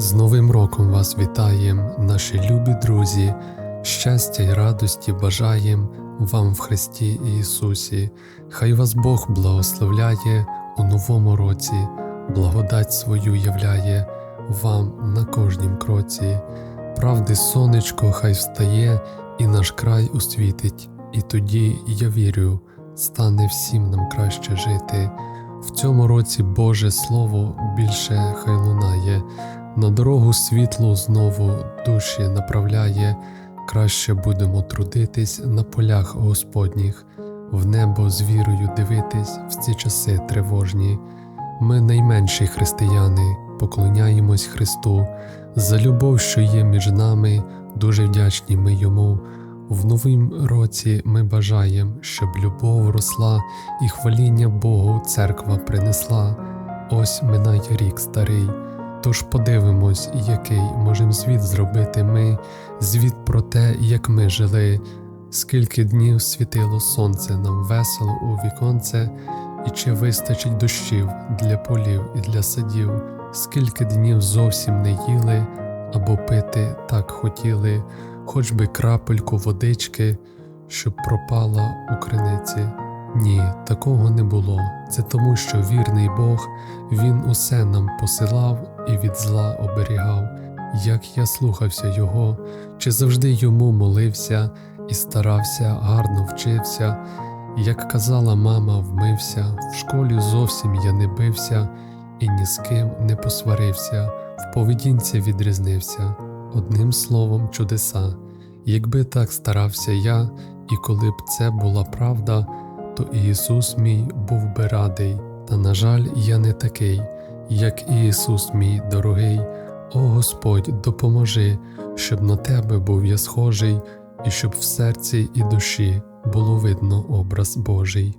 З Новим роком вас вітаєм, наші любі друзі, щастя й радості бажаєм вам в Христі Ісусі. Хай вас Бог благословляє у новому році, благодать свою являє вам на кожнім кроці. Правди сонечко хай встає і наш край освітить, і тоді, я вірю, стане всім нам краще жити. В цьому році Боже Слово більше хай лунає, на дорогу світло знову душі направляє, краще будемо трудитись на полях Господніх, в небо з вірою дивитись в ці часи тривожні. Ми найменші християни, поклоняємось Христу, за любов, що є між нами, дуже вдячні ми йому. В новім році ми бажаємо, щоб любов росла і хваління Богу церква принесла. Ось минає рік старий. Тож подивимось, який можем звіт зробити ми, звіт про те, як ми жили, скільки днів світило сонце нам весело у віконце, і чи вистачить дощів для полів і для садів, скільки днів зовсім не їли або пити так хотіли, хоч би крапельку водички, щоб пропала у криниці. Ні, такого не було. Це тому, що вірний Бог, Він усе нам посилав і від зла оберігав. Як я слухався Його, чи завжди йому молився і старався, гарно вчився, як казала мама, вмився, в школі зовсім я не бився і ні з ким не посварився, в поведінці відрізнився, одним словом, чудеса. Якби так старався я, і коли б це була правда, то Ісус мій був би радий, та, на жаль, я не такий, як Ісус мій дорогий. О Господь, допоможи, щоб на Тебе був я схожий, і щоб в серці і душі було видно образ Божий.